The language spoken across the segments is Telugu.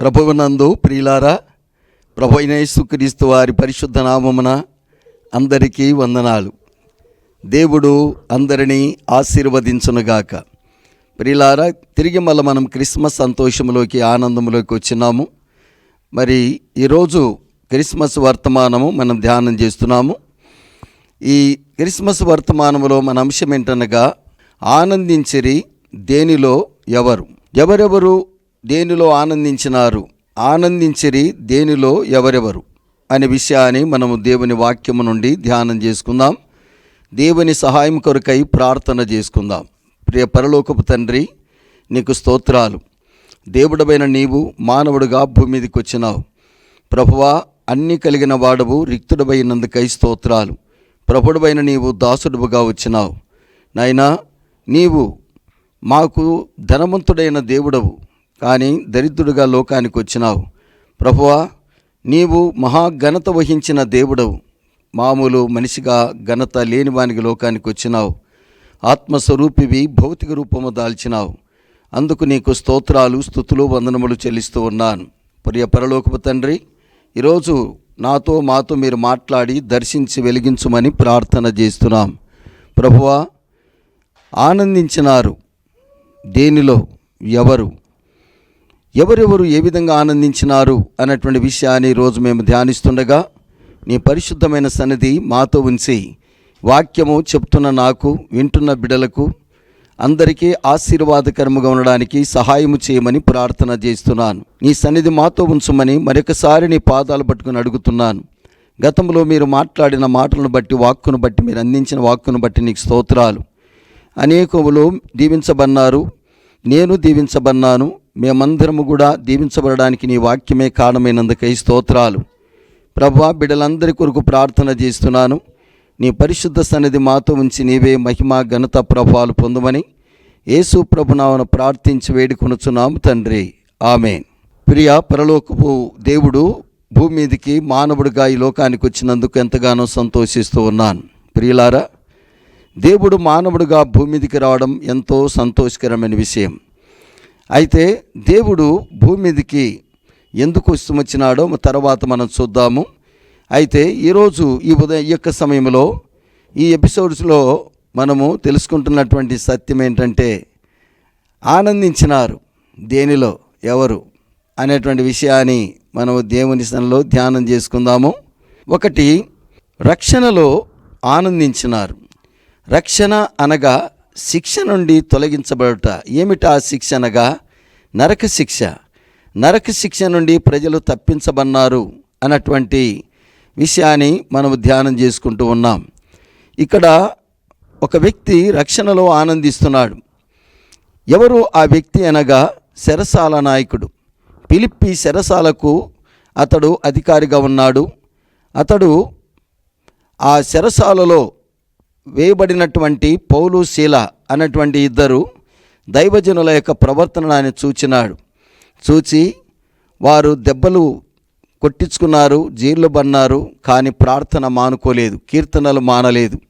ప్రభువునందు ప్రియులారా ప్రభు అయిన యేసుక్రీస్తు వారి పరిశుద్ధ నామమున అందరికీ వందనాలు. దేవుడు అందరినీ ఆశీర్వదించునుగాక. ప్రియులారా తిరిగి మళ్ళీ మనం క్రిస్మస్ సంతోషంలోకి ఆనందంలోకి వచ్చినాము. మరి ఈరోజు క్రిస్మస్ వర్తమానము మనం ధ్యానం చేస్తున్నాము. ఈ క్రిస్మస్ వర్తమానంలో మన అంశం ఏంటనగా ఆనందించిరి దేనిలో? ఎవరు? ఎవరెవరు దేనిలో ఆనందించినారు? ఆనందించిరి దేనిలో ఎవరెవరు? అనే విషయాన్ని మనము దేవుని వాక్యము నుండి ధ్యానం చేసుకుందాం. దేవుని సహాయం కొరకై ప్రార్థన చేసుకుందాం. ప్రియ పరలోకపు తండ్రి నీకు స్తోత్రాలు. దేవుడమైన నీవు మానవుడుగా భూమి మీదకి వచ్చినావు. ప్రభువా అన్నీ కలిగిన వాడవు రిక్తుడమైనందుకై స్తోత్రాలు. ప్రభుడమైన నీవు దాసుడుగా వచ్చినావు. నాయనా నీవు మాకు ధనవంతుడైన దేవుడవు. కానీ దరిద్రుడిగా లోకానికి వచ్చినావు. ప్రభువా నీవు మహాఘనత వహించిన దేవుడవు. మామూలు మనిషిగా ఘనత లేనివానికి లోకానికి వచ్చినావు. ఆత్మస్వరూపివి భౌతిక రూపము దాల్చినావు. అందుకు నీకు స్తోత్రాలు స్థుతులు వందనములు చెల్లిస్తూ ఉన్నాను. ప్రియ పరలోకపు తండ్రి ఈరోజు నాతో మాతో మీరు మాట్లాడి దర్శించి వెలిగించుమని ప్రార్థన చేస్తున్నాం. ప్రభువా ఆనందించినారు. దేనిలో? ఎవరు? ఎవరెవరు ఏ విధంగా ఆనందించినారు అన్నటువంటి విషయాన్ని రోజు మేము ధ్యానిస్తుండగా నీ పరిశుద్ధమైన సన్నిధి మాతో ఉంచి వాక్యము చెప్తున్న నాకు వింటున్న బిడలకు అందరికీ ఆశీర్వాదకరముగా ఉండడానికి సహాయము చేయమని ప్రార్థన చేస్తున్నాను. నీ సన్నిధి మాతో ఉంచమని మరొకసారి నీ పాదాలు పట్టుకుని అడుగుతున్నాను. గతంలో మీరు మాట్లాడిన మాటలను బట్టి వాక్కును బట్టి మీరు అందించిన వాక్కును బట్టి నీకు స్తోత్రాలు. అనేకములు దీవించబన్నారు నేను దీవించబన్నాను మేమందరము కూడా దీవించబడడానికి నీ వాక్యమే కారణమైనందుకై స్తోత్రాలు. ప్రభా బిడ్డలందరి కొరకు ప్రార్థన చేస్తున్నాను. నీ పరిశుద్ధ సన్నిధి మాతో ఉంచి నీవే మహిమ ఘనత ప్రభావాలు పొందమని యేసు ప్రభునామను ప్రార్థించి వేడుకొనుచున్నాము తండ్రి. ఆమె ప్రియ పరలోకపు దేవుడు భూమి మీదకి మానవుడిగా ఈ లోకానికి వచ్చినందుకు ఎంతగానో సంతోషిస్తూ ఉన్నాను. ప్రియులారా దేవుడు మానవుడిగా భూమి మీదకి రావడం ఎంతో సంతోషకరమైన విషయం. అయితే దేవుడు భూమి మీదకి ఎందుకు ఇష్టమొచ్చినాడో తర్వాత మనం చూద్దాము. అయితే ఈరోజు ఈ ఉదయం యొక్క సమయంలో ఈ ఎపిసోడ్స్లో మనము తెలుసుకుంటున్నటువంటి సత్యం ఏంటంటే ఆనందించినారు దేనిలో? ఎవరు? అనేటువంటి విషయాన్ని మనము దేవుని సన్నిలో ధ్యానం చేసుకుందాము. ఒకటి రక్షణలో ఆనందించినారు. రక్షణ అనగా శిక్ష నుండి తొలగించబడుట ఏమిటా శిక్ష అనగా నరక శిక్ష. నరక శిక్ష నుండి ప్రజలు తప్పించబన్నారు అన్నటువంటి విషయాన్ని మనము ధ్యానం చేసుకుంటూ ఉన్నాం. ఇక్కడ ఒక వ్యక్తి రక్షణలో ఆనందిస్తున్నాడు. ఎవరు ఆ వ్యక్తి అనగా శరసాల నాయకుడు. పిలిప్పి శరసాలకు అతడు అధికారిగా ఉన్నాడు. అతడు ఆ శరసాలలో వేయబడినటువంటి పౌలు శీల అన్నటువంటి ఇద్దరు దైవజనుల యొక్క ప్రవర్తనను ఆయన చూచినాడు. చూచి వారు దెబ్బలు కొట్టించుకున్నారు జీర్లు బన్నారు కానీ ప్రార్థన మానుకోలేదు కీర్తనలు మానలేదు.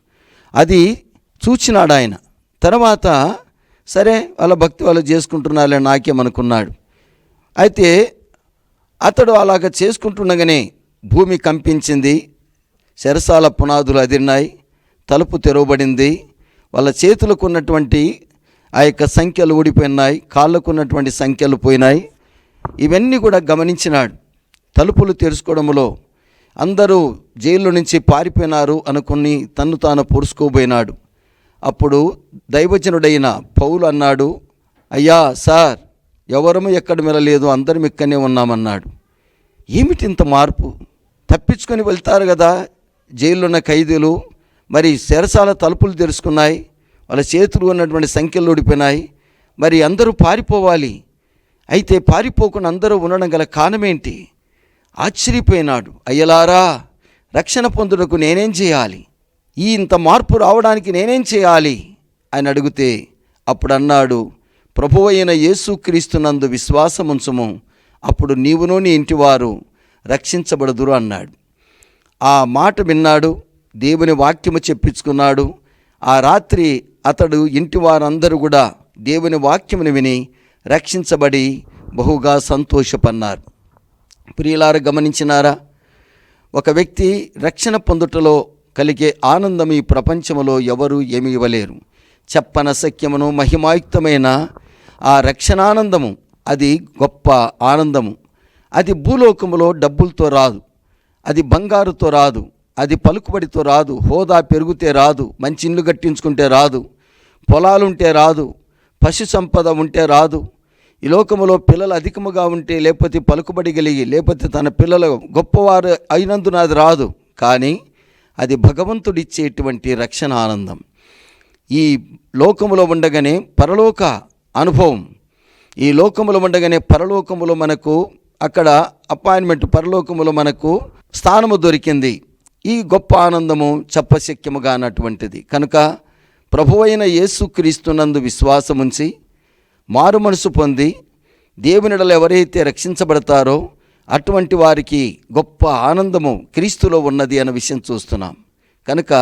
అది చూచినాడు ఆయన. తర్వాత సరే వాళ్ళ భక్తి వాళ్ళు చేసుకుంటున్నారులే నాకేమనుకున్నాడు అయితే అతడు అలాగ చేసుకుంటుండగానే భూమి కంపించింది శరసాల పునాదులు అదిరినాయి. తలుపు తెరవబడింది. వాళ్ళ చేతులకు ఉన్నటువంటి ఆ యొక్క సంఖ్యలు ఊడిపోయినాయి. కాళ్ళకు ఉన్నటువంటి సంఖ్యలు పోయినాయి. ఇవన్నీ కూడా గమనించినాడు. తలుపులు తెరుచుకోవడంలో అందరూ జైలు నుంచి పారిపోయినారు అనుకుని తన్ను తాను పొడుచుకోబోయినాడు. అప్పుడు దైవజనుడైన పౌలు అన్నాడు అయ్యా సార్ ఎవరము ఎక్కడ మెలలేదు అందరం ఇక్కడనే ఉన్నామన్నాడు. ఏమిటి ఇంత మార్పు? తప్పించుకొని వెళ్తారు కదా జైల్లో ఉన్న ఖైదీలు. మరి శరసాల తలుపులు తెరుచుకున్నాయి. వాళ్ళ చేతులు ఉన్నటువంటి సంఖ్యలు ఓడిపోయినాయి మరి అందరూ పారిపోవాలి. అయితే పారిపోకుండా అందరూ ఉండడం గల కారణమేంటి? ఆశ్చర్యపోయినాడు. అయ్యలారా రక్షణ పొందుటకు నేనేం చేయాలి? ఈ ఇంత మార్పు రావడానికి నేనేం చేయాలి? అని అడిగితే అప్పుడు అన్నాడు ప్రభు అయిన యేసుక్రీస్తునందు విశ్వాసముంచము అప్పుడు నీవును నీ ఇంటివారు రక్షించబడదురు అన్నాడు. ఆ మాట విన్నాడు. దేవుని వాక్యము చెప్పించుకున్నాడు. ఆ రాత్రి అతడు ఇంటి వారందరూ కూడా దేవుని వాక్యమును విని రక్షించబడి బహుగా సంతోషపన్నారు. ప్రియులారు గమనించినారా? ఒక వ్యక్తి రక్షణ పొందుటలో కలిగే ఆనందం ఈ ప్రపంచంలో ఎవరు ఏమి ఇవ్వలేరు. చెప్పన సఖ్యమును మహిమాయుక్తమైన ఆ రక్షణానందము అది గొప్ప ఆనందము. అది భూలోకములో డబ్బులతో రాదు. అది బంగారుతో రాదు. అది పలుకుబడితో రాదు హోదా పెరిగితే రాదు మంచి ఇల్లు కట్టించుకుంటే రాదు పొలాలుంటే రాదు పశు సంపద ఉంటే రాదు ఈ లోకములో పిల్లలు అధికముగా ఉంటే లేకపోతే పలుకుబడి కలిగి లేకపోతే తన పిల్లలు గొప్పవారు అయినందున అది రాదు. కానీ అది భగవంతుడిచ్చేటువంటి రక్షణ ఆనందం ఈ లోకములో ఉండగానే పరలోక అనుభవం. ఈ లోకములో ఉండగానే పరలోకములో మనకు అక్కడ అపాయింట్మెంట్ పరలోకములో మనకు స్థానము దొరికింది. ఈ గొప్ప ఆనందము చెప్పశక్యముగా అన్నటువంటిది కనుక ప్రభువైన యేసుక్రీస్తునందు విశ్వాసముంచి మారు మనసు పొంది దేవునిడలు ఎవరైతే రక్షించబడతారో అటువంటి వారికి గొప్ప ఆనందము క్రీస్తులో ఉన్నది అన్న విషయం చూస్తున్నాం. కనుక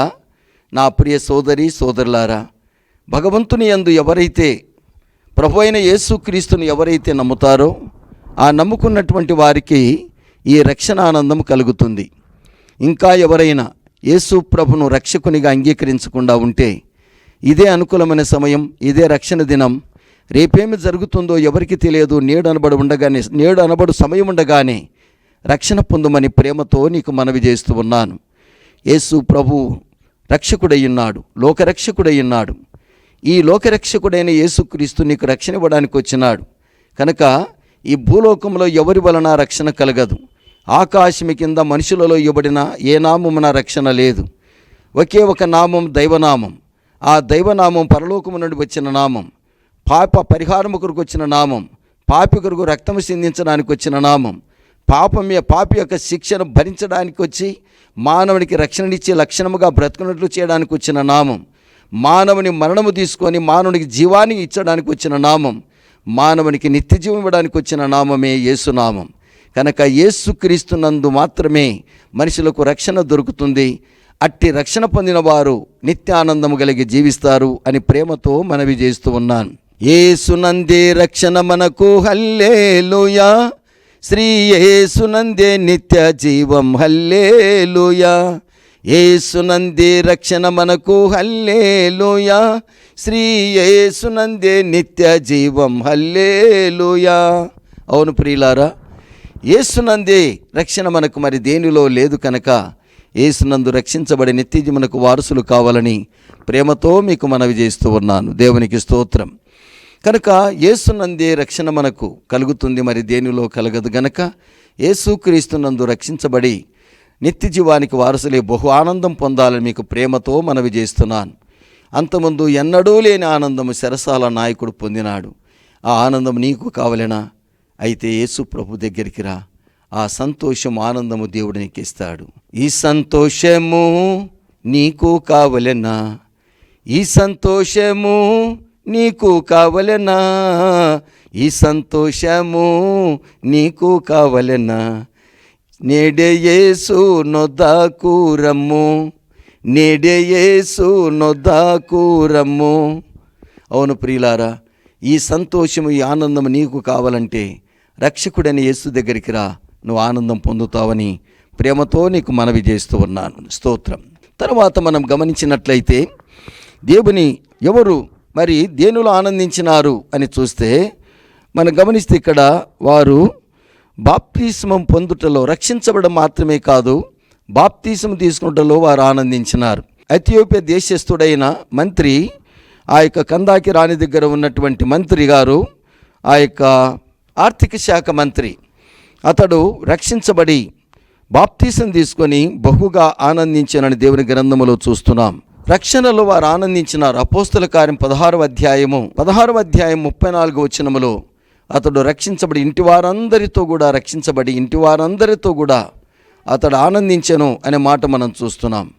నా ప్రియ సోదరి సోదరులారా భగవంతుని యందు ఎవరైతే ప్రభు అయిన యేసుక్రీస్తుని ఎవరైతే నమ్ముతారో ఆ నమ్ముకున్నటువంటి వారికి ఈ రక్షణ ఆనందం కలుగుతుంది. ఇంకా ఎవరైనా యేసు ప్రభును రక్షకునిగా అంగీకరించకుండా ఉంటే ఇదే అనుకూలమైన సమయం ఇదే రక్షణ దినం. రేపేమి జరుగుతుందో ఎవరికి తెలియదు నేడు అనబడి ఉండగానే నేడు అనబడు సమయం ఉండగానే రక్షణ పొందమని ప్రేమతో నీకు మనవి చేస్తూ ఉన్నాను. యేసు ప్రభు రక్షకుడయ్యున్నాడు లోకరక్షకుడయ్యున్నాడు ఈ లోకరక్షకుడైన యేసుక్రీస్తు నీకు రక్షణ ఇవ్వడానికి వచ్చినాడు. కనుక ఈ భూలోకంలో ఎవరి వలన రక్షణ కలగదు? ఆకాశమి కింద మనుషులలో ఇవ్వబడిన ఏ నామమున రక్షణ లేదు. ఒకే ఒక నామం దైవనామం. ఆ దైవనామం పరలోకము నుండి వచ్చిన నామం. పాప పరిహారము కొరకు వచ్చిన నామం. పాపి కొరకు రక్తము సిందించడానికి వచ్చిన నామం. పాపం పాపి యొక్క శిక్షను భరించడానికి వచ్చి మానవునికి రక్షణనిచ్చే లక్షణముగా బ్రతుకున్నట్లు చేయడానికి వచ్చిన నామం. మానవుని మరణము తీసుకొని మానవునికి జీవాన్ని ఇచ్చడానికి వచ్చిన నామం. మానవునికి నిత్య జీవం ఇవ్వడానికి వచ్చిన నామమే యేసునామం. కనుక యేసుక్రీస్తునందు మాత్రమే మనుషులకు రక్షణ దొరుకుతుంది. అట్టి రక్షణ పొందిన వారు నిత్యానందము కలిగి జీవిస్తారు అని ప్రేమతో మనవి చేస్తూ ఉన్నాను. ఏసునందే రక్షణ మనకు హల్లేలుయా! శ్రీ ఏసునందే నిత్య జీవం హల్లేలుయా! ఏసునందే రక్షణ మనకు హల్లేలుయా! శ్రీ ఏసునందే నిత్య జీవం హల్లేలుయా! అవును ప్రియులారా ఏసునందే రక్షణ మనకు మరి దేనిలో లేదు కనుక ఏసునందు రక్షించబడి నిత్యజీవనకు వారసులు కావాలని ప్రేమతో మీకు మనవి చేస్తూ ఉన్నాను. దేవునికి స్తోత్రం. కనుక ఏసునందే రక్షణ మనకు కలుగుతుంది మరి దేనిలో కలగదు గనక ఏసుక్రీస్తునందు రక్షించబడి నిత్య జీవానికి వారసులే బహు ఆనందం పొందాలని మీకు ప్రేమతో మనవి చేస్తున్నాను. అంతముందు ఎన్నడూ లేని ఆనందము శరసాల నాయకుడు పొందినాడు. ఆ ఆనందం నీకు కావలేనా? అయితే యేసు ప్రభు దగ్గరికి రా. ఆ సంతోషం ఆనందము దేవుడు నీకు ఇస్తాడు ఈ సంతోషము నీకు కావలెనా? ఈ సంతోషము నీకు కావలెనా? ఈ సంతోషము నీకు కావలెనా? నేడే యేసు నొద్దాకు రమ్ము నేడే యేసు నొద్దాకు అవును ప్రియులారా ఈ సంతోషము ఈ ఆనందము నీకు కావాలంటే రక్షకుడని యేసు దగ్గరికి రా నువ్వు ఆనందం పొందుతావని ప్రేమతో నీకు మనవి చేస్తూ ఉన్నాను. స్తోత్రం. తర్వాత మనం గమనించినట్లయితే దేవుని ఎవరు మరి దేనిలో ఆనందించినారు అని చూస్తే మనం గమనిస్తే ఇక్కడ వారు బాప్తిస్మం పొందుటలో రక్షించబడం మాత్రమే కాదు బాప్తిసం తీసుకున్నటలో వారు ఆనందించినారు. ఎథియోపియా దేశస్థుడైన మంత్రి ఆ యొక్క కందాకి రాణి దగ్గర ఉన్నటువంటి మంత్రి గారు ఆ యొక్క ఆర్థిక శాఖ మంత్రి. అతడు రక్షించబడి బాప్తీసం తీసుకొని బహుగా ఆనందించానని దేవుని గ్రంథములో చూస్తున్నాం. రక్షణలో వారు ఆనందించినారు. అపోస్తుల కార్యం పదహారవ అధ్యాయము పదహారవ అధ్యాయం ముప్పై నాలుగు వచనములో అతడు రక్షించబడి ఇంటి వారందరితో కూడా రక్షించబడి ఇంటి వారందరితో కూడా అతడు ఆనందించెను అనే మాట మనం చూస్తున్నాం.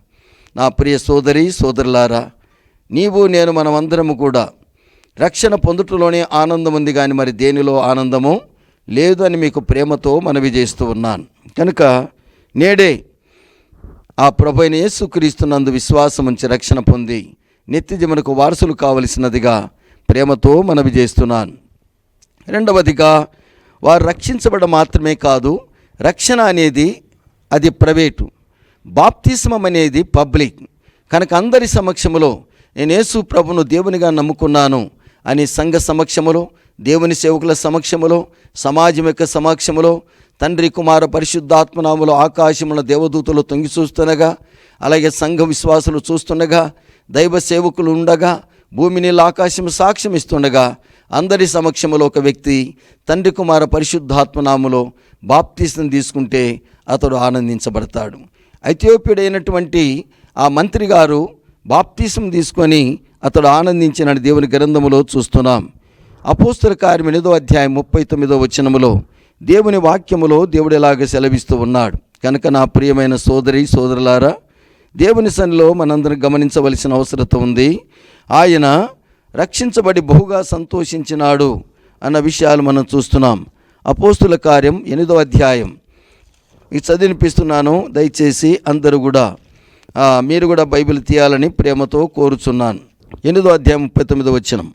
నా ప్రియ సోదరి సోదరులారా నీవు నేను మనమందరము కూడా రక్షణ పొందుటలోనే ఆనందం ఉంది కానీ మరి దేనిలో ఆనందము? లేదు అని మీకు ప్రేమతో మనవి చేస్తూ ఉన్నాను. కనుక నేడే ఆ ప్రభు అయిన యేసుక్రీస్తునందు విశ్వాసం ఉంచి రక్షణ పొంది నిత్యజమునకు వారసులు కావలసినదిగా ప్రేమతో మనవి చేస్తున్నాను. రెండవదిగా వారు రక్షించబడడం మాత్రమే కాదు రక్షణ అనేది అది ప్రైవేటు. బాప్తిస్మం అనేది పబ్లిక్. కనుక అందరి సమక్షంలో నేను యేసు ప్రభును దేవునిగా నమ్ముకున్నాను. అని సంఘ సమక్షములో దేవుని సేవకుల సమక్షములో సమాజం యొక్క సమక్షములో తండ్రి కుమార పరిశుద్ధాత్మనాములు ఆకాశముల దేవదూతలు తొంగి చూస్తుండగా అలాగే సంఘ విశ్వాసులు చూస్తుండగా దైవ సేవకులు ఉండగా భూమి నీళ్ళ ఆకాశం సాక్ష్యం ఇస్తుండగా అందరి సమక్షములో ఒక వ్యక్తి తండ్రి కుమార పరిశుద్ధాత్మనాములో బాప్తీసం తీసుకుంటే అతడు ఆనందించబడతాడు. ఐథియోపియుడైనటువంటి ఆ మంత్రి గారు బాప్తీసం తీసుకొని అతడు ఆనందించిన దేవుని గ్రంథములో చూస్తున్నాం. అపోస్తుల కార్యం ఎనిమిదో అధ్యాయం ముప్పై తొమ్మిదో వచనములో దేవుని వాక్యములో దేవుడు సెలవిస్తూ ఉన్నాడు. కనుక నా ప్రియమైన సోదరి సోదరులారా దేవుని సన్నిలో మనందరం గమనించవలసిన అవసరత ఉంది. ఆయన రక్షించబడి బహుగా సంతోషించినాడు అన్న విషయాలు మనం చూస్తున్నాం. అపోస్తుల కార్యం ఎనిమిదో అధ్యాయం. మీకు చదివినిపిస్తున్నాను దయచేసి అందరూ కూడా మీరు కూడా బైబిల్ తీయాలని ప్రేమతో కోరుచున్నాను. ఎనిమిదో అధ్యాయం ముప్పై తొమ్మిదో వచ్చినం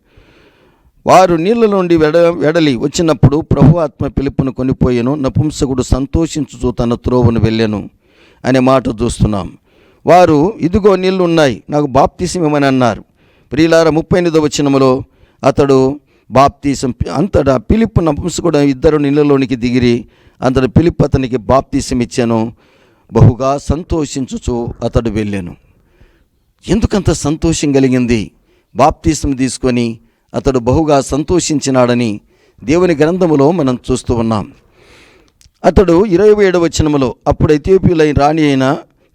వారు నీళ్ళ నుండి వెడ వెడలి వచ్చినప్పుడు ప్రభు ఆత్మ పిలుపును కొనిపోయాను నపుంసకుడు సంతోషించుచు తన త్రోవను వెళ్ళాను అనే మాట చూస్తున్నాం. వారు ఇదిగో నీళ్ళు ఉన్నాయి నాకు బాప్తీసం ఇవ్వమని అన్నారు. ప్రియులార ముప్పై ఎనిమిదో వచనములో అతడు బాప్తీసం అంతటా పిలుపు నపుంసకుడు ఇద్దరు నీళ్ళలోనికి దిగిరి అంతటి పిలుపు అతనికి బాప్తీసం ఇచ్చాను బహుగా సంతోషించుచు అతడు వెళ్ళాను. ఎందుకంత సంతోషం కలిగింది? బాప్తీసం తీసుకొని అతడు బహుగా సంతోషించినాడని దేవుని గ్రంథములో మనం చూస్తూ ఉన్నాం. అతడు ఇరవై ఏడవ వచనములో అప్పుడు ఎథియోపియులై రాణి అయిన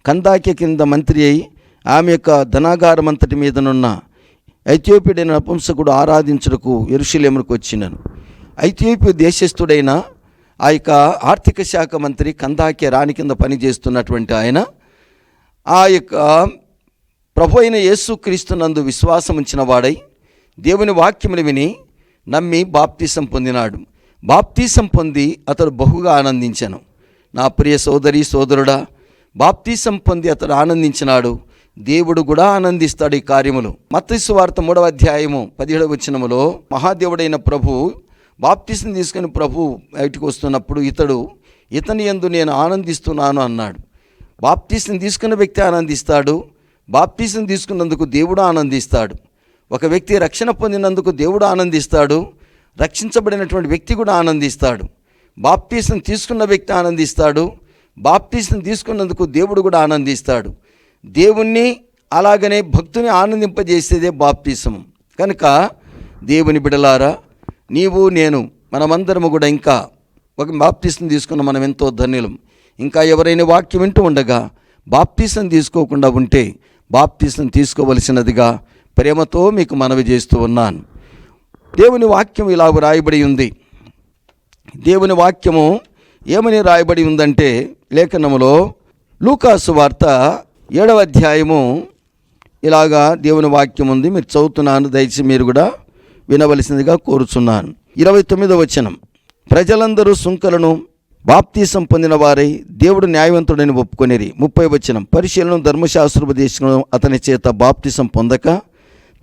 కందాక్య కింద మంత్రి అయి ఆమె యొక్క ధనాగారం అంతటి మీదనున్న ఐథియోపియుడైన నపుంసకుడు ఆరాధించుటకు ఎరుషులేములకు వచ్చినాను. ఐథియోపియ దేశస్థుడైన ఆ యొక్క ఆర్థిక శాఖ మంత్రి కందాక్య రాణి కింద పనిచేస్తున్నటువంటి ఆయన ఆ యొక్క ప్రభు అయిన యేసుక్రీస్తునందు విశ్వాసం ఉంచిన వాడై దేవుని వాక్యమును విని నమ్మి బాప్తీసం పొందినాడు. బాప్తీసం పొంది అతడు బహుగా ఆనందించాను. నా ప్రియ సోదరి సోదరుడా బాప్తీసం పొంది అతడు ఆనందించినాడు. దేవుడు కూడా ఆనందిస్తాడు ఈ కార్యములు. మత్తయి వార్త మూడవ అధ్యాయము పదిహేడవ వచనములో మహాదేవుడైన ప్రభు బాప్తీసం తీసుకుని ప్రభు బయటకు వస్తున్నప్పుడు ఇతడు ఇతని యందు నేను ఆనందిస్తున్నాను అన్నాడు. బాప్తీసం తీసుకున్న వ్యక్తి ఆనందిస్తాడు. బాప్తీసం తీసుకున్నందుకు దేవుడు ఆనందిస్తాడు. ఒక వ్యక్తి రక్షణ పొందినందుకు దేవుడు ఆనందిస్తాడు. రక్షించబడినటువంటి వ్యక్తి కూడా ఆనందిస్తాడు. బాప్తీసం తీసుకున్న వ్యక్తి ఆనందిస్తాడు. బాప్తీసం తీసుకున్నందుకు దేవుడు కూడా ఆనందిస్తాడు. దేవుణ్ణి అలాగనే భక్తుని ఆనందింపజేసేదే బాప్తీసం. కనుక దేవుని బిడలారా నీవు నేను మనమందరము కూడా ఇంకా ఒక బాప్తీసం తీసుకున్న మనం ఎంతో ధన్యులం. ఇంకా ఎవరైనా వాక్యం వింటూ ఉండగా బాప్తీసం తీసుకోకుండా ఉంటే బాప్తీసం తీసుకోవలసినదిగా ప్రేమతో మీకు మనవి చేస్తూ ఉన్నాను. దేవుని వాక్యం ఇలా రాయబడి ఉంది. దేవుని వాక్యము ఏమని రాయబడి ఉందంటే లేఖనములో లూకాసు వార్త ఏడవ అధ్యాయము ఇలాగా దేవుని వాక్యం ఉంది. మీరు చదువుతున్నాను దయచేసి మీరు కూడా వినవలసిందిగా కోరుచున్నాను. ఇరవై తొమ్మిదవ వచనం. ప్రజలందరూ సుంకలను బాప్తీసం పొందిన వారై దేవుడు న్యాయవంతుడని ఒప్పుకొనిరి. ముప్పై వచనం. పరిశీలన ధర్మశాస్త్రోపదేశం అతని చేత బాప్తీసం పొందక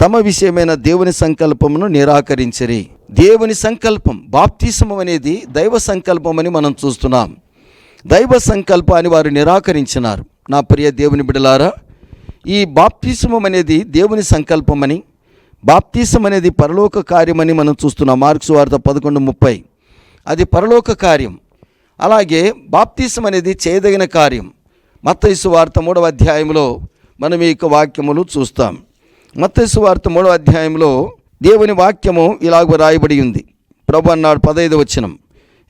తమ విషయమైన దేవుని సంకల్పమును నిరాకరించరి. దేవుని సంకల్పం బాప్తీసం అనేది దైవ సంకల్పం అని మనం చూస్తున్నాం. దైవ సంకల్పాన్ని వారు నిరాకరించినారు. నా ప్రియ దేవుని బిడలారా ఈ బాప్తీసమం అనేది దేవుని సంకల్పమని బాప్తీసం అనేది పరలోక కార్యమని మనం చూస్తున్నాం. మార్క్స్ వార్త పదకొండు ముప్పై. అది పరలోక కార్యం. అలాగే బాప్తీసం అనేది చేయదగిన కార్యం. మత్తయిసు వార్త మూడవ అధ్యాయంలో మనం ఈ యొక్క వాక్యములు చూస్తాం. మత్తయిసు వార్త మూడవ అధ్యాయంలో దేవుని వాక్యము ఇలాగ రాయబడి ఉంది. ప్రభు అన్నాడు పదైదు వచనం.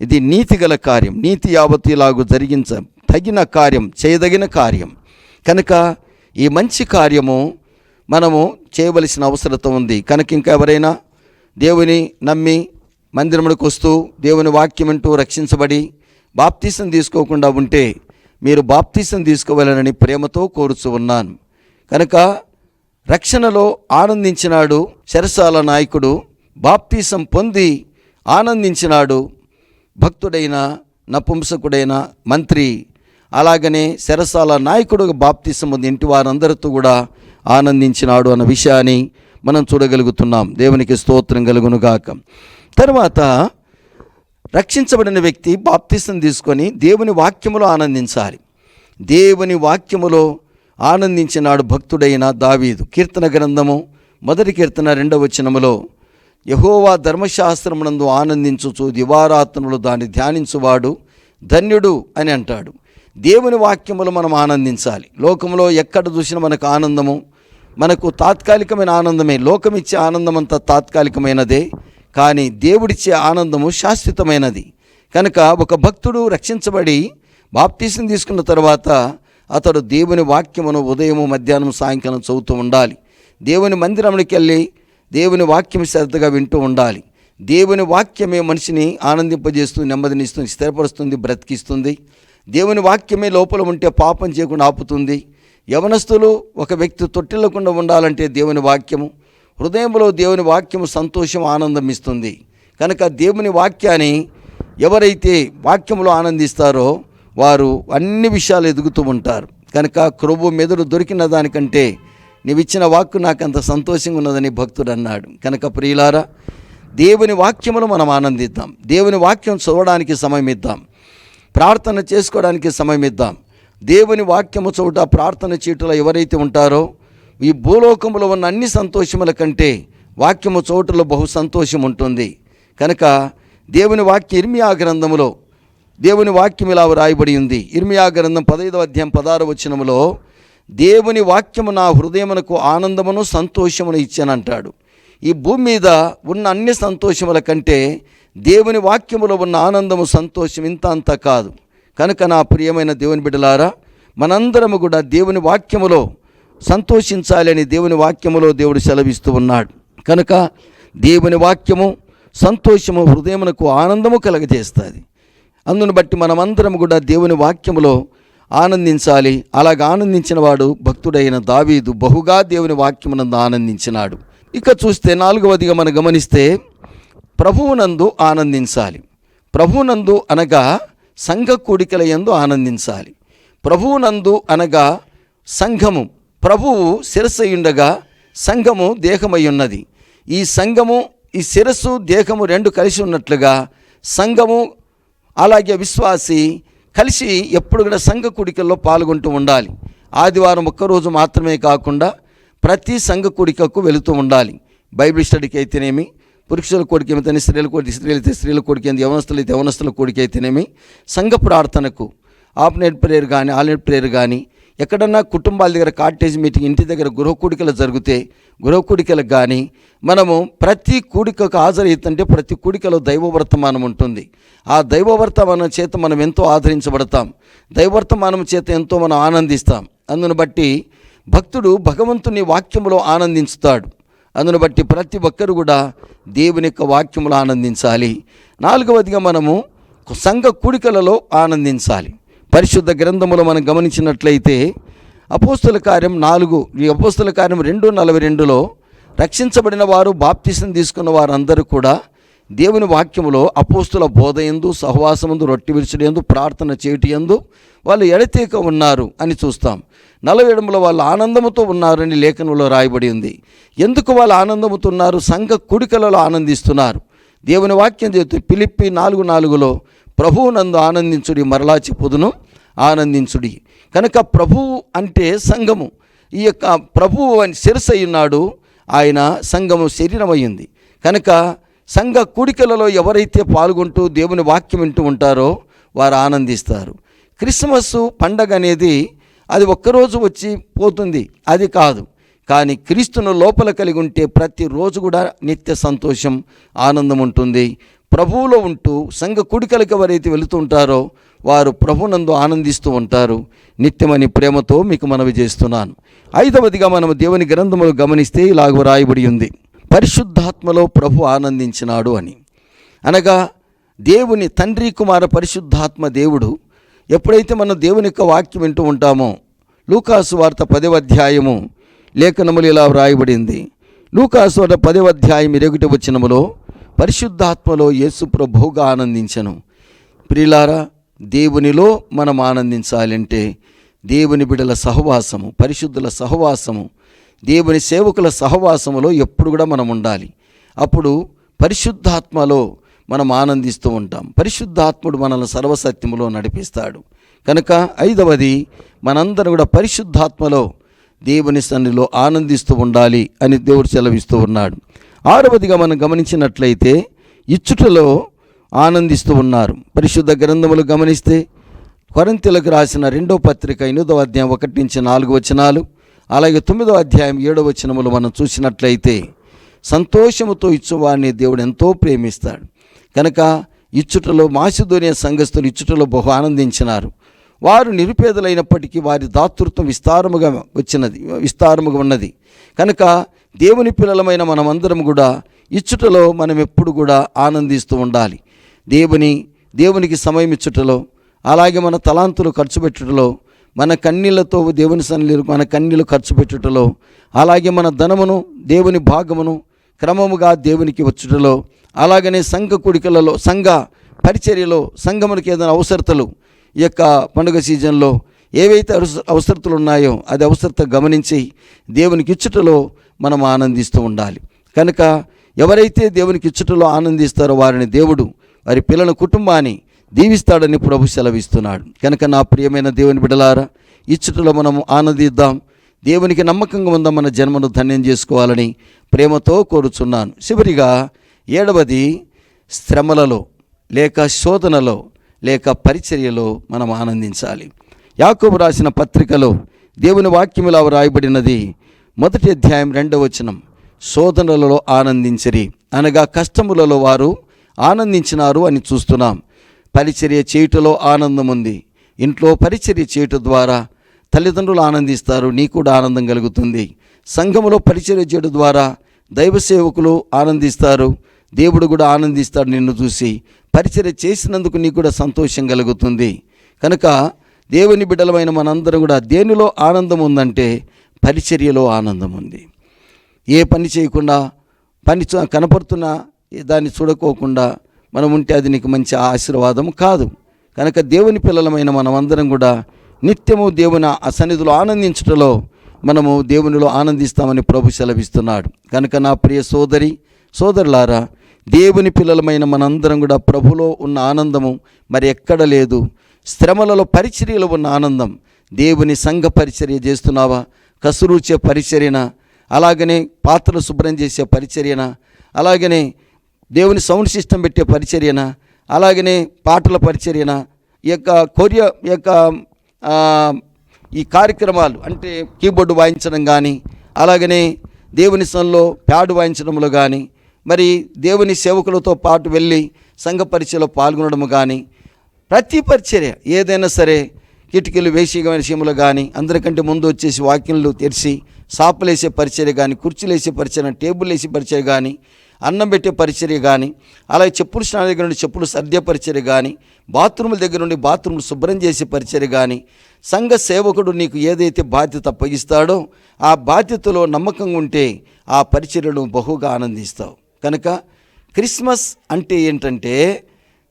ఇది నీతి గల కార్యం. నీతి యావత్తు ఇలాగ జరిగించ తగిన కార్యం చేయదగిన కార్యం. కనుక ఈ మంచి కార్యము మనము చేయవలసిన అవసరత ఉంది. కనుక ఇంకా ఎవరైనా దేవుని నమ్మి మందిరములకు వస్తూ దేవుని వాక్యం వింటూ రక్షించబడి బాప్తీసం తీసుకోకుండా ఉంటే మీరు బాప్తీసం తీసుకోవాలని ప్రేమతో కోరుచు ఉన్నాను. కనుక రక్షణలో ఆనందించినాడు శరసాల నాయకుడు బాప్తీసం పొంది ఆనందించినాడు భక్తుడైన నపుంసకుడైన మంత్రి అలాగనే శరసాల నాయకుడు బాప్తీసం పొంది ఇంటి వారందరితో కూడా ఆనందించినాడు అన్న విషయాన్ని మనం చూడగలుగుతున్నాం. దేవునికి స్తోత్రం కలుగునుగాక. తర్వాత రక్షించబడిన వ్యక్తి బాప్తిసం తీసుకొని దేవుని వాక్యములో ఆనందించాలి. దేవుని వాక్యములో ఆనందించినాడు భక్తుడైన దావీదు. కీర్తన గ్రంథము మొదటి కీర్తన రెండవ వచనములో యహోవా ధర్మశాస్త్రమునందు ఆనందించుచు దివారాత్మలు దాన్ని ధ్యానించువాడు ధన్యుడు అని అంటాడు. దేవుని వాక్యములు మనం ఆనందించాలి. లోకంలో ఎక్కడ చూసినా మనకు ఆనందము మనకు తాత్కాలికమైన ఆనందమే లోకమిచ్చే ఆనందం అంతా తాత్కాలికమైనదే. కానీ దేవుడిచ్చే ఆనందము శాశ్వతమైనది. కనుక ఒక భక్తుడు రక్షించబడి బాప్తీసం తీసుకున్న తర్వాత అతడు దేవుని వాక్యమును ఉదయము మధ్యాహ్నం సాయంకాలం చదువుతూ ఉండాలి. దేవుని మందిరంలోకి వెళ్ళి దేవుని వాక్యం శ్రద్ధగా వింటూ ఉండాలి. దేవుని వాక్యమే మనిషిని ఆనందింపజేస్తూ నెమ్మదినిస్తుంది స్థిరపరుస్తుంది బ్రతికిస్తుంది. దేవుని వాక్యమే లోపల ఉంటే పాపం చేయకుండా ఆపుతుంది. యవనస్తులు ఒక వ్యక్తి తొట్టిల్లకుండా ఉండాలంటే దేవుని వాక్యము హృదయంలో దేవుని వాక్యము సంతోషం ఆనందం ఇస్తుంది. కనుక దేవుని వాక్యాన్ని ఎవరైతే వాక్యంలో ఆనందిస్తారో వారు అన్ని విషయాలు ఎదుగుతూ ఉంటారు. కనుక క్రొవ్వు మెదడు దొరికిన దానికంటే నీవిచ్చిన వాక్కు నాకు అంత సంతోషంగా ఉన్నదని భక్తుడు అన్నాడు. కనుక ప్రియులారా దేవుని వాక్యములు మనం ఆనందిద్దాం. దేవుని వాక్యం చూడడానికి సమయం ఇద్దాం. ప్రార్థన చేసుకోవడానికి సమయం ఇద్దాం. దేవుని వాక్యము చోట ప్రార్థన చీటులో ఎవరైతే ఉంటారో ఈ భూలోకములో ఉన్న అన్ని సంతోషముల కంటే వాక్యము చోటులో బహు సంతోషం ఉంటుంది. కనుక దేవుని వాక్య ఇర్మియా గ్రంథములో దేవుని వాక్యం ఇలా రాయబడి ఉంది. ఇర్మియా గ్రంథం పదైదవ అధ్యాయం పదారు వచనములో దేవుని వాక్యము నా హృదయమునకు ఆనందమును సంతోషమును ఇచ్చానంటాడు. ఈ భూమి మీద ఉన్న అన్ని సంతోషముల కంటే దేవుని వాక్యములో ఉన్న ఆనందము సంతోషం ఇంత అంత కాదు. కనుక నా ప్రియమైన దేవుని బిడ్డలారా మనందరము కూడా దేవుని వాక్యములో సంతోషించాలని దేవుని వాక్యములో దేవుడు సెలవిస్తూ ఉన్నాడు. కనుక దేవుని వాక్యము సంతోషము హృదయమునకు ఆనందము కలగజేస్తుంది. అందును బట్టి మనమందరం కూడా దేవుని వాక్యములో ఆనందించాలి. అలాగ ఆనందించిన వాడు భక్తుడైన దావీదు బహుగా దేవుని వాక్యమునందు ఆనందించినాడు. ఇక చూస్తే నాలుగవదిగా మనం గమనిస్తే ప్రభువునందు ఆనందించాలి. ప్రభువునందు అనగా సంఘ కూడికల ఎందు ఆనందించాలి. ప్రభువునందు అనగా సంఘము. ప్రభువు శిరస్సయుండగా సంఘము దేహమై ఉన్నది ఈ సంఘము ఈ శిరస్సు దేహము రెండు కలిసి ఉన్నట్లుగా సంఘము అలాగే విశ్వాసి కలిసి ఎప్పుడు కూడా సంఘ కూడికల్లో పాల్గొంటూ ఉండాలి. ఆదివారం ఒక్కరోజు మాత్రమే కాకుండా ప్రతి సంఘ కూడికకు వెళుతూ ఉండాలి. బైబిల్ స్టడీకి అయితేనేమి పురుషుల కోడికి ఏమైతే స్త్రీల కోడి స్త్రీలు అయితే స్త్రీల కోడికి ఏంది యవనస్తులు అయితే యవనస్తుల కోడికి అయితేనేమి సంఘ ప్రార్థనకు ఆఫ్ నైట్ ప్రేయర్ కానీ ఆల్ నైట్ ప్రేయర్ కానీ ఎక్కడన్నా కుటుంబాల దగ్గర కాటేజ్ మీటింగ్ ఇంటి దగ్గర గృహ కూడికలు జరిగితే గృహ కూడికలకు కానీ మనము ప్రతి కూడికకు హాజరైతుంటే ప్రతి కూడికలో దైవవర్తమానం ఉంటుంది. ఆ దైవవర్తమానం చేత మనం ఎంతో ఆదరించబడతాం. దైవ వర్తమానం చేత ఎంతో మనం ఆనందిస్తాం. అందును బట్టి భక్తుడు భగవంతుని వాక్యములో ఆనందించుతాడు. అందును బట్టి ప్రతి ఒక్కరు కూడా దేవుని యొక్క వాక్యములు ఆనందించాలి. నాలుగవదిగా మనము సంఘ కూడికలలో ఆనందించాలి. పరిశుద్ధ గ్రంథములో మనం గమనించినట్లయితే అపోస్తుల కార్యం నాలుగు ఈ అపోస్తుల కార్యం రెండు నలభై రెండులో రక్షించబడిన వారు బాప్తిసం తీసుకున్న వారందరూ కూడా దేవుని వాక్యములో అపోస్తుల బోధ ఎందు సహవాసముందు రొట్టి విరుచుడు ప్రార్థన చేయటి ఎందు వాళ్ళు ఎడతీక ఉన్నారు అని చూస్తాం. నలవేడములో వాళ్ళు ఆనందముతో ఉన్నారని లేఖనంలో రాయబడి ఉంది. ఎందుకు వాళ్ళు ఆనందముతో ఉన్నారు? సంఘ కుడికలలో ఆనందిస్తున్నారు. దేవుని వాక్యం చేస్తూ పిలిప్పి నాలుగు నాలుగులో ప్రభువు నందు ఆనందించుడి మరలా చెప్పుదును. ఆనందించుడి. కనుక ప్రభువు అంటే సంఘము ఈ యొక్క ప్రభువు అని శిరస ఉన్నాడు ఆయన సంఘము శరీరమైంది. కనుక సంఘ కూడికలలో ఎవరైతే పాల్గొంటూ దేవుని వాక్యం వింటూ ఉంటారో వారు ఆనందిస్తారు. క్రిస్మస్ పండగ అనేది అది ఒక్కరోజు వచ్చి పోతుంది. అది కాదు. కానీ క్రీస్తును లోపల కలిగి ఉంటే ప్రతిరోజు కూడా నిత్య సంతోషం ఆనందం ఉంటుంది. ప్రభువులో ఉంటూ సంఘ కుడికలకి ఎవరైతే వెళుతూ ఉంటారో వారు ప్రభునందు ఆనందిస్తూ ఉంటారు. నిత్యమని ప్రేమతో మీకు మనవి చేస్తున్నాను. ఐదవదిగా మనము దేవుని గ్రంథములు గమనిస్తే ఇలాగ రాయబడి ఉంది. పరిశుద్ధాత్మలో ప్రభు ఆనందించినాడు అని. అనగా దేవుని తండ్రి కుమార పరిశుద్ధాత్మ దేవుడు ఎప్పుడైతే మనం దేవుని యొక్క వాక్యం వింటూ ఉంటామో లూకాసు వార్త పదవ అధ్యాయము లేఖనములు ఇలా వ్రాయబడింది. లూకాసు వార్త పదవ అధ్యాయం ఇరగటి వచ్చినములో పరిశుద్ధాత్మలో యేసు ప్రభువుగా ఆనందించను. ప్రిలారా దేవునిలో మనం ఆనందించాలంటే దేవుని బిడల సహవాసము పరిశుద్ధుల సహవాసము దేవుని సేవకుల సహవాసములో ఎప్పుడు కూడా మనం ఉండాలి. అప్పుడు పరిశుద్ధాత్మలో మనం ఆనందిస్తూ ఉంటాం. పరిశుద్ధాత్ముడు మనల్ని సర్వసత్యములో నడిపిస్తాడు. కనుక ఐదవది మనందరం కూడా పరిశుద్ధాత్మలో దేవుని సన్నిలో ఆనందిస్తూ ఉండాలి అని దేవుడు సెలవిస్తూ ఉన్నాడు. ఆరవదిగా మనం గమనించినట్లయితే ఇచ్చుటలో ఆనందిస్తూ ఉన్నారు. పరిశుద్ధ గ్రంథములు గమనిస్తే కొరంతెలకు రాసిన రెండో పత్రిక ఎనిమిదో అధ్యాయం ఒకటి నుంచి నాలుగు వచనాలు అలాగే తొమ్మిదో అధ్యాయం ఏడో వచనములు మనం చూసినట్లయితే సంతోషముతో ఇచ్చువాడిని దేవుడు ఎంతో ప్రేమిస్తాడు. కనుక ఇచ్చుటలో మాసిధోనియ సంఘస్థులు ఇచ్చుటలో బహు ఆనందించినారు. వారు నిరుపేదలైనప్పటికీ వారి దాతృత్వం విస్తారముగా వచ్చినది విస్తారముగా ఉన్నది. కనుక దేవుని పిల్లలమైన మనమందరం కూడా ఇచ్చుటలో మనం ఎప్పుడు కూడా ఆనందిస్తూ ఉండాలి. దేవుని దేవునికి సమయం ఇచ్చుటలో అలాగే మన తలాంతులు ఖర్చు పెట్టుటలో మన కన్నీళ్ళతో దేవుని సన్నిధిలో మన కన్నీళ్ళు ఖర్చు పెట్టుటలో అలాగే మన ధనమును దేవుని భాగమును క్రమముగా దేవునికి వచ్చుటలో అలాగనే సంఘ కుడికలలో సంఘ పరిచర్యలో సంఘమునికి ఏదైనా అవసరతలు ఈ యొక్క పండుగ సీజన్లో ఏవైతే అవసరతలు ఉన్నాయో అది అవసరత గమనించి దేవునికి ఇచ్చుటలో మనం ఆనందిస్తూ ఉండాలి. కనుక ఎవరైతే దేవునికి ఇచ్చుటలో ఆనందిస్తారో వారిని దేవుడు వారి పిల్లల కుటుంబాన్ని దీవిస్తాడని ప్రభు సెలవిస్తున్నాడు. కనుక నా ప్రియమైన దేవుని బిడలారా ఇచ్చుటలో మనము ఆనందిద్దాం. దేవునికి నమ్మకంగా ఉందా మన జన్మను ధన్యం చేసుకోవాలని ప్రేమతో కోరుచున్నాను. చివరిగా ఏడవది శ్రమలలో లేక శోధనలో లేక పరిచర్యలో మనం ఆనందించాలి. యాకోబు రాసిన పత్రికలో దేవుని వాక్యములా వ్రాయబడినది మొదటి అధ్యాయం రెండవ వచనం. శోధనలలో ఆనందించరి అనగా కష్టములలో వారు ఆనందించినారు అని చూస్తున్నాం. పరిచర్య చేయుటలో ఆనందం ఉంది ఇంట్లో పరిచర్య చేయుట ద్వారా తల్లిదండ్రులు ఆనందిస్తారు నీ కూడా ఆనందం కలుగుతుంది. సంఘములో పరిచర్య చేయడం ద్వారా దైవ సేవకులు ఆనందిస్తారు దేవుడు కూడా ఆనందిస్తాడు నిన్ను చూసి. పరిచర్య చేసినందుకు నీకు కూడా సంతోషం కలుగుతుంది. కనుక దేవుని బిడ్డలమైన మనందరం కూడా దేనిలో ఆనందం ఉందంటే పరిచర్యలో ఆనందం ఉంది. ఏ పని చేయకుండా పని కనపడుతున్న దాన్ని చూడకోకుండా మనం ఉంటే అది నీకు మంచి ఆశీర్వాదం కాదు. కనుక దేవుని పిల్లలమైన మనమందరం కూడా నిత్యము దేవుని ఆ సన్నిధిలో ఆనందించటంలో మనము దేవునిలో ఆనందిస్తామని ప్రభు సెలవిస్తున్నాడు. కనుక నా ప్రియ సోదరి సోదరులారా దేవుని పిల్లలమైన మనందరం కూడా ప్రభులో ఉన్న ఆనందము మరి ఎక్కడ లేదు. శ్రమలలో పరిచర్యలో ఉన్న ఆనందం. దేవుని సంఘ పరిచర్య చేస్తున్నావా? కసురూచే పరిచర్యన అలాగనే పాత్రలు శుభ్రం చేసే పరిచర్యన అలాగనే దేవుని సౌండ్ సిస్టమ్ పెట్టే పరిచర్యన అలాగనే పాటల పరిచర్యన ఈ యొక్క కొరియ ఈ యొక్క ఈ కార్యక్రమాలు అంటే కీబోర్డు వాయించడం కానీ అలాగనే దేవుని సన్లో ప్యాడ్ వాయించడంలో కానీ మరి దేవుని సేవకులతో పాటు వెళ్ళి సంఘ పరిచయలో పాల్గొనడం కానీ ప్రతి పరిచర్య ఏదైనా సరే కిటికీలు వేసిగా విషయంలో కానీ అందరికంటే ముందు వచ్చేసి వాకిన్లు తెరిచి సాపలేసే పరిచర్య కానీ కుర్చీలు వేసే పరిచర్య టేబుల్ వేసే పరిచర్య కానీ అన్నం పెట్టే పరిచర్య కానీ అలాగే చెప్పులు స్నానం దగ్గర నుండి చెప్పులు సర్దే పరిచర్య కానీ బాత్రూముల దగ్గర నుండి బాత్రూములు శుభ్రం చేసే పరిచర్య కానీ సంఘ సేవకుడు నీకు ఏదైతే బాధ్యత అప్పగిస్తాడో ఆ బాధ్యతలో నమ్మకంగా ఉంటే ఆ పరిచర్యను బహుగా ఆనందిస్తావు. కనుక క్రిస్మస్ అంటే ఏంటంటే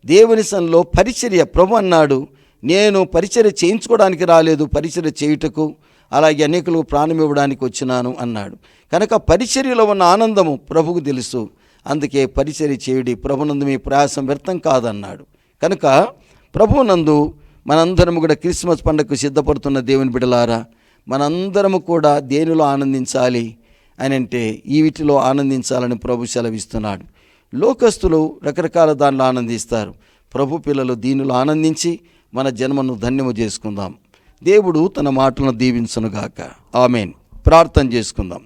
దేవుని సన్లో పరిచర్య. ప్రభు అన్నాడు నేను పరిచర్య చేయించుకోవడానికి రాలేదు పరిచర్య చేయుటకు అలాగే అనేకులకు ప్రాణం ఇవ్వడానికి వచ్చినాను అన్నాడు. కనుక పరిచర్యలో ఉన్న ఆనందము ప్రభుకు తెలుసు. అందుకే పరిచర్య చేయుడి ప్రభునందు మీ ప్రయాసం వ్యర్థం కాదన్నాడు. కనుక ప్రభునందు మనందరము కూడా క్రిస్మస్ పండుగకు సిద్ధపడుతున్న దేవుని బిడలారా మనందరము కూడా దేనిలో ఆనందించాలి అని అంటే ఈ వీటిలో ఆనందించాలని ప్రభు సెలవిస్తున్నాడు. లోకస్తులు రకరకాల దానిలో ఆనందిస్తారు. ప్రభు పిల్లలు దీనిలో ఆనందించి మన జన్మను ధన్యము చేసుకుందాం. దేవుడు తన మాటలను దీవించనుగాక ఆమెన్. ప్రార్థన చేసుకుందాం.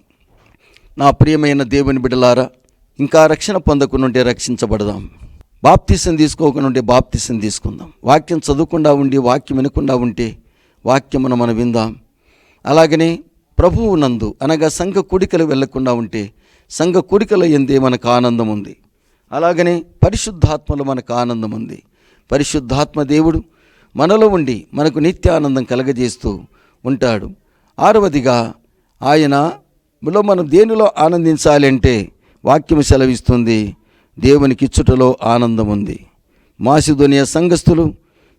నా ప్రియమైన దేవుని బిడలారా ఇంకా రక్షణ పొందకునుంటే రక్షించబడదాం. బాప్తిసం తీసుకోకనుంటే ఉంటే బాప్తిసం తీసుకుందాం. వాక్యం చదవకుండా ఉండి వాక్యం వినకుండా ఉంటే వాక్యమును మనం విందాం. అలాగనే ప్రభువు నందు అనగా సంఘ కుడికలు వెళ్ళకుండా ఉంటే సంఘ కుడికల ఎందే మనకు ఆనందం ఉంది అలాగనే పరిశుద్ధాత్మలో మనకు ఆనందం ఉంది పరిశుద్ధాత్మ దేవుడు మనలో ఉండి మనకు నిత్య ఆనందం కలగజేస్తూ ఉంటాడు. ఆరవదిగా ఆయనలో మనం దేనిలో ఆనందించాలి అంటే వాక్యం సెలవిస్తుంది దేవునికి ఇచ్చుటలో ఆనందం ఉంది మాసిధోనియ సంఘస్థులు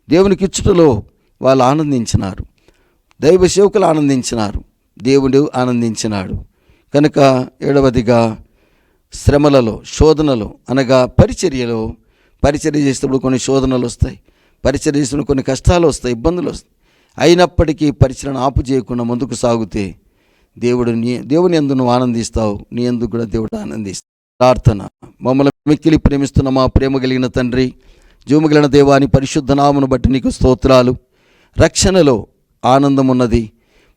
దేవునికి ఇచ్చుటలో వాళ్ళు ఆనందించినారు. దైవ సేవకులు ఆనందించినారు. దేవుడు ఆనందించినాడు. కనుక ఏడవదిగా శ్రమలలో శోధనలో అనగా పరిచర్యలో పరిచర్య చేసేటప్పుడు కొన్ని శోధనలు వస్తాయి. పరిచరించిన కొన్ని కష్టాలు వస్తాయి ఇబ్బందులు వస్తాయి. అయినప్పటికీ పరిచయను ఆపు చేయకుండా ముందుకు సాగితే దేవుడు నీ దేవుని ఎందు నువ్వు ఆనందిస్తావు నీ ఎందుకు కూడా దేవుడు ఆనందిస్తావు ప్రార్థన. మమ్మల్ని మిక్కిలి ప్రేమిస్తున్న మా ప్రేమ కలిగిన తండ్రి జీవము దేవాని పరిశుద్ధ నామను బట్టి నీకు స్తోత్రాలు. రక్షణలో ఆనందం ఉన్నది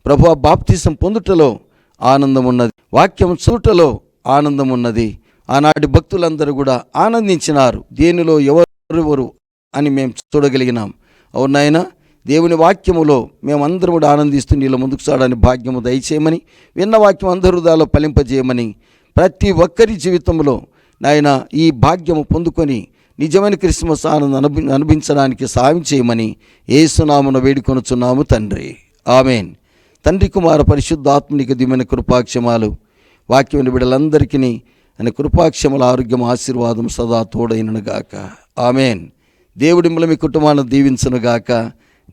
ప్రభు బాప్తీసం పొందుటలో ఆనందం ఉన్నది వాక్యం చూటలో ఆనందం ఉన్నది ఆనాటి భక్తులందరూ కూడా ఆనందించినారు. దేనిలో ఎవరెవరు అని మేము చూడగలిగినాం. అవునాయన దేవుని వాక్యములో మేమందరం కూడా ఆనందిస్తూ నీళ్ళ ముందుకు సాడని భాగ్యము దయచేయమని విన్న వాక్యం అందరూ దాలో ఫలింపజేయమని ప్రతి ఒక్కరి జీవితంలో నాయన ఈ భాగ్యము పొందుకొని నిజమైన క్రిస్మస్ ఆనందం అనుభ అనుభవించడానికి సాయం చేయమని ఏసునామున వేడుకొనుచున్నాము తండ్రి. ఆమెన్. తండ్రి కుమార పరిశుద్ధాత్మనిక దిమైన కృపాక్షమాలు. వాక్యమైన బిడ్డలందరికీ ఆయన కృపాక్షముల ఆరోగ్యం ఆశీర్వాదం సదా తోడైనగాక ఆమెన్. దేవుడి మిమ్మల్ని మీ కుటుంబాన్ని దీవించనుగాక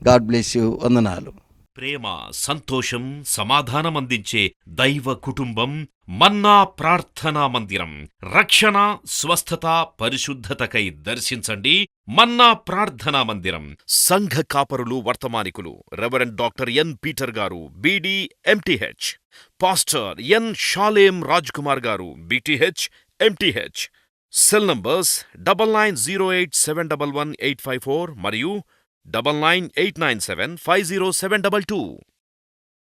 గాడ్ బ్లెస్ యూ. వందనాలు. ప్రేమ సంతోషం సమాధానం అందించే దైవ కుటుంబం మన్నా ప్రార్థనా మందిరం. రక్షణ స్వస్థత పరిశుద్ధతకై దర్శించండి. మన్నా ప్రార్థనా మందిరం. సంఘ కాపరులు వర్తమానికులు. రెవరెండ్ డాక్టర్ ఎన్ పీటర్ గారు BD MTh. Pastor N Shalem Raj Kumar గారు BTh MTh. Cell numbers double nine zero eight seven double one eight five four మరియు double nine eight nine seven five zero seven double two